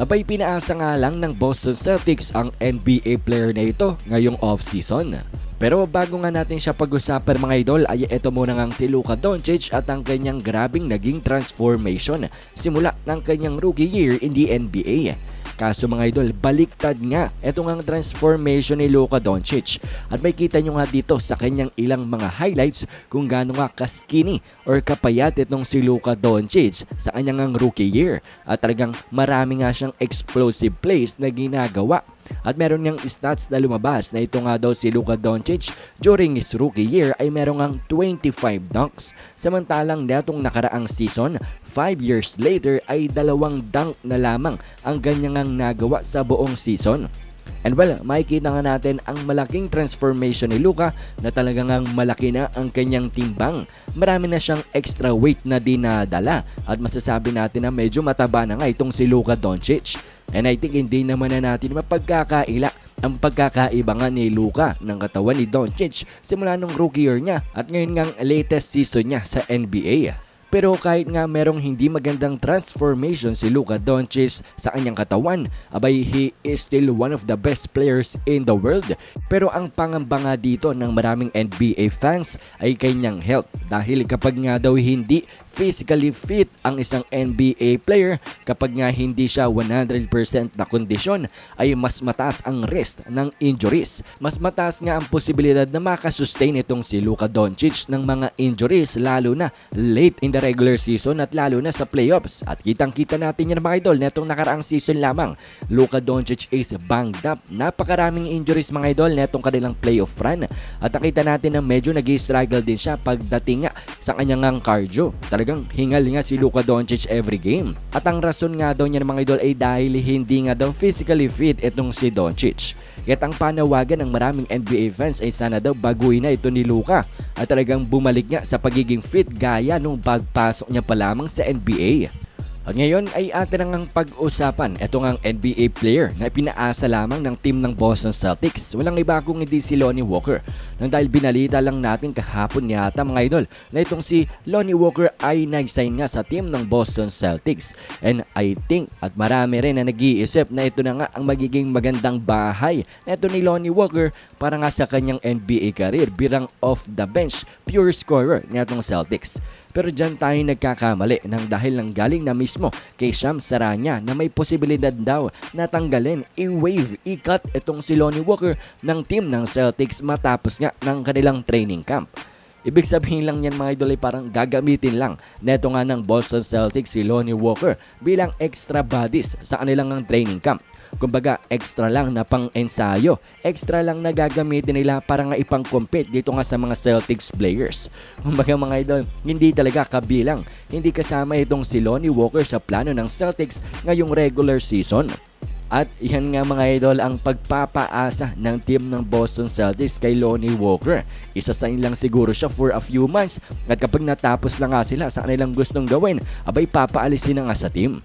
Abay pinaasa nga lang ng Boston Celtics ang NBA player na ito ngayong off-season. Pero bago nga natin siya pag-usapan mga idol ay ito muna nga si Luka Doncic at ang kanyang grabing naging transformation simula ng kanyang rookie year in the NBA. Kaso mga idol, baliktad nga itong ang transformation ni Luka Doncic. At may kita nyo nga dito sa kanyang ilang mga highlights kung gaano nga ka-skinny or kapayat itong si Luka Doncic sa kanyang ang rookie year. At talagang marami nga siyang explosive plays na ginagawa. At meron niyang stats na lumabas na ito nga daw si Luka Doncic during his rookie year ay meron ngang 25 dunks. Samantalang netong nakaraang season, 5 years later ay dalawang dunk na lamang ang ganyang ang nagawa sa buong season. And well, makikita nga natin ang malaking transformation ni Luka na talagang ang malaki na ang kanyang timbang. Marami na siyang extra weight na dinadala at masasabi natin na medyo mataba na nga itong si Luka Doncic. And I think hindi naman na natin mapagkakaila ang pagkakaiba nga ni Luka ng katawan ni Doncic simula nung rookie year niya at ngayon ngang latest season niya sa NBA. Pero kahit nga merong hindi magandang transformation si Luka Doncic sa kanyang katawan, abay he is still one of the best players in the world. Pero ang pangamba nga dito ng maraming NBA fans ay kanyang health dahil kapag nga daw hindi physically fit ang isang NBA player kapag nga hindi siya 100% na kondisyon ay mas mataas ang risk ng injuries. Mas mataas nga ang posibilidad na makasustain itong si Luka Doncic ng mga injuries lalo na late in the regular season at lalo na sa playoffs. At kitang-kita natin yan mga idol netong nakaraang season lamang. Luka Doncic is banged up. Napakaraming injuries mga idol netong kanilang playoff run. At nakita natin na medyo nag struggle din siya pagdating nga sa kanyang ang cardio. Talagang hingal nga si Luka Doncic every game. At ang rason nga daw niya mga idol ay dahil hindi nga daw physically fit itong si Doncic. Kaya't ang panawagan ng maraming NBA fans ay sana daw baguhin na ito ni Luka at talagang bumalik nga sa pagiging fit gaya nung pagpasok niya pa lamang sa NBA. At ngayon ay atin ang pag-usapan ito ang NBA player na pinaasa lamang ng team ng Boston Celtics. Walang iba kung hindi si Lonnie Walker. Nang dahil binalita lang natin kahapon yata mga idol na itong si Lonnie Walker ay nag-sign nga sa team ng Boston Celtics. And I think at marami rin na nag-iisip na ito na nga ang magiging magandang bahay na ito ni Lonnie Walker para nga sa kanyang NBA career birang off the bench pure scorer itong Celtics. Pero dyan tayo nagkakamali nang dahil nang galing na mismo kay Sham Saranya na may posibilidad daw na tanggalin, i-wave, i-cut itong si Lonnie Walker ng team ng Celtics matapos nga ng kanilang training camp. Ibig sabihin lang yan mga idol ay parang gagamitin lang neto nga ng Boston Celtics si Lonnie Walker bilang extra bodies sa kanilang ng training camp. Kumbaga, extra lang na pang-ensayo. Extra lang na gagamitin nila para nga ipang-compete dito nga sa mga Celtics players. Kumbaga mga idol, hindi talaga kabilang. Hindi kasama itong si Lonnie Walker sa plano ng Celtics ngayong regular season. At yan nga mga idol ang pagpapaasa ng team ng Boston Celtics kay Lonnie Walker. Isa sa lang siguro siya for a few months at kapag natapos na nga sila sa kanilang gustong gawin, abay papaalisin na nga sa team.